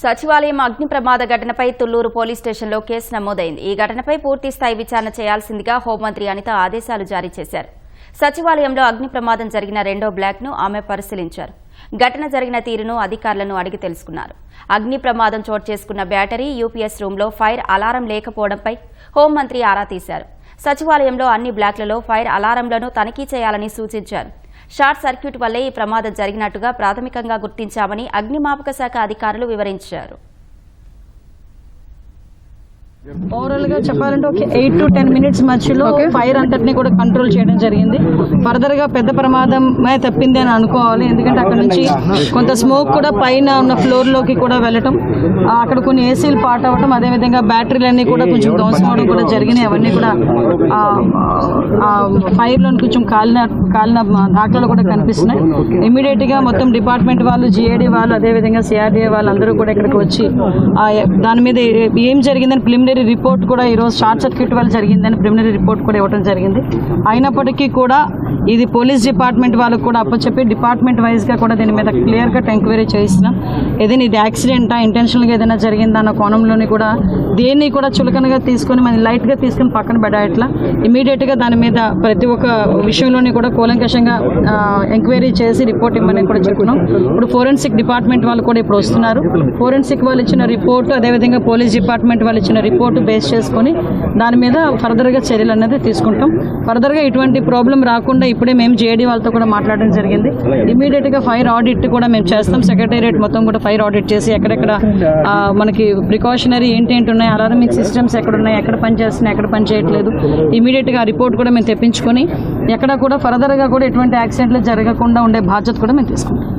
సచివాలయం అగ్ని ప్రమాద ఘటనపై తుళ్ళూరు పోలీస్ స్టేషన్లో కేసు నమోదైంది. ఈ ఘటనపై పూర్తి స్థాయి విచారణ చేయాల్సిందిగా హోంమంత్రి అనిత ఆదేశాలు జారీ చేశారు. సచివాలయంలో అగ్ని ప్రమాదం జరిగిన రెండో బ్లాక్ను ఆమె పరిశీలించారు. ఘటన జరిగిన తీరును అధికారులను అడిగి తెలుసుకున్నారు. అగ్ని ప్రమాదం చోటు చేసుకున్న బ్యాటరీ యూపీఎస్ రూంలో ఫైర్ అలారం లేకపోవడంపై హోంమంత్రి ఆరా తీశారు. సచివాలయంలో అన్ని బ్లాక్లలో ఫైర్ అలారంలను తనిఖీ చేయాలని సూచించారు. షార్ట్ సర్క్యూట్ వల్లే ఈ ప్రమాదం జరిగినట్టుగా ప్రాథమికంగా గుర్తించామని అగ్నిమాపక శాఖ అధికారులు వివరించారు. ఓవరాల్గా చెప్పాలంటే ఒక ఎయిట్ టు టెన్ మినిట్స్ మధ్యలో ఫైర్ అంతటిని కూడా కంట్రోల్ చేయడం జరిగింది. ఫర్దర్గా పెద్ద ప్రమాదమే తప్పింది అని అనుకోవాలి. ఎందుకంటే అక్కడ నుంచి కొంత స్మోక్ కూడా పైన ఉన్న ఫ్లోర్లోకి కూడా వెళ్ళటం అక్కడ కొన్ని ఏసీలు పాట్ అవ్వటం అదేవిధంగా బ్యాటరీలన్నీ కూడా కొంచెం ధ్వంసం అవడం కూడా జరిగినాయి. అవన్నీ కూడా ఫైర్లో కొంచెం కాలిన కాలిన దాఖలు కూడా కనిపిస్తున్నాయి. ఇమీడియట్గా మొత్తం డిపార్ట్మెంట్ వాళ్ళు జిఏడి వాళ్ళు అదేవిధంగా సిఆర్డీఏ వాళ్ళు అందరూ కూడా ఇక్కడికి వచ్చి దాని మీద ఏ- ఏం జరిగిందని ప్రిలిమినరీ రిపోర్ట్ కూడా ఈరోజు షార్ట్ సర్క్యూట్ వల్ల జరిగిందని ప్రిలిమినరీ రిపోర్ట్ కూడా ఇవ్వడం జరిగింది. అయినప్పటికీ కూడా ఇది పోలీస్ డిపార్ట్మెంట్ వాళ్ళకు కూడా అప్పచెప్పి డిపార్ట్మెంట్ వైజ్గా కూడా దీని మీద క్లియర్ కట్ ఎంక్వైరీ చేయిస్తున్నాం. ఏదైనా ఇది యాక్సిడెంటా ఇంటెన్షనల్గా ఏదైనా జరిగిందా అన్న కోణంలోని కూడా దేన్ని కూడా చులకనగా తీసుకొని మనం లైట్గా తీసుకొని పక్కన పెట్టట్లా. ఇమీడియట్గా దాని మీద ప్రతి ఒక్క విషయంలోని కూడా కూలంకషంగా ఎంక్వైరీ చేసి రిపోర్ట్ ఇవ్వమని కూడా చెప్తున్నాం ఇప్పుడు ఫోరెన్సిక్ డిపార్ట్మెంట్ వాళ్ళు కూడా ఇప్పుడు వస్తున్నారు. ఫోరెన్సిక్ వాళ్ళు ఇచ్చిన రిపోర్ట్ అదేవిధంగా పోలీస్ డిపార్ట్మెంట్ వాళ్ళు ఇచ్చిన రిపోర్ట్ రిపోర్ట్ బేస్ చేసుకొని దాని మీద ఫర్దర్గా చర్యలు అనేది తీసుకుంటాం. ఫర్దర్గా ఇటువంటి ప్రాబ్లం రాకుండా ఇప్పుడే మేము జేడీ వాళ్ళతో కూడా మాట్లాడడం జరిగింది. ఇమీడియట్గా ఫైర్ ఆడిట్ కూడా మేము చేస్తాం. సెక్రటేరియట్ మొత్తం కూడా ఫైర్ ఆడిట్ చేసి ఎక్కడెక్కడ మనకి ప్రికాషనరీ ఏంటి ఏంటి ఉన్నాయి అలారమిక్ సిస్టమ్స్ ఎక్కడ ఉన్నాయి ఎక్కడ పని చేస్తున్నాయి ఎక్కడ పని చేయట్లేదు. ఇమీడియట్గా ఆ రిపోర్ట్ కూడా మేము తెప్పించుకొని ఎక్కడ కూడా ఫర్దర్గా కూడా ఎటువంటి యాక్సిడెంట్లు జరగకుండా ఉండే బాధ్యత కూడా మేము తీసుకుంటాం.